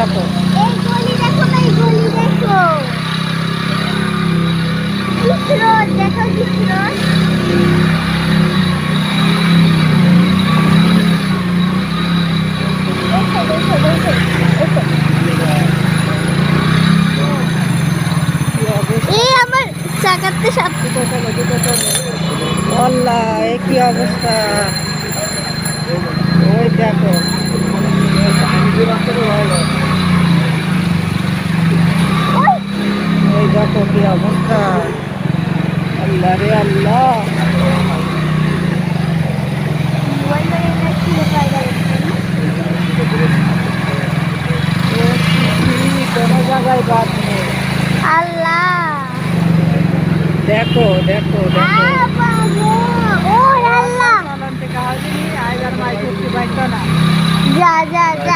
দেখো। চাকাতে সাপ কি অবস্থা? দেখো কি অবস্থা আল্লাহ। রে আল্লাহ কোনো জায়গায় বাদ নেই আল্লাহ দেখো দেখো দেখো। ও আল্লাহ। যা যা।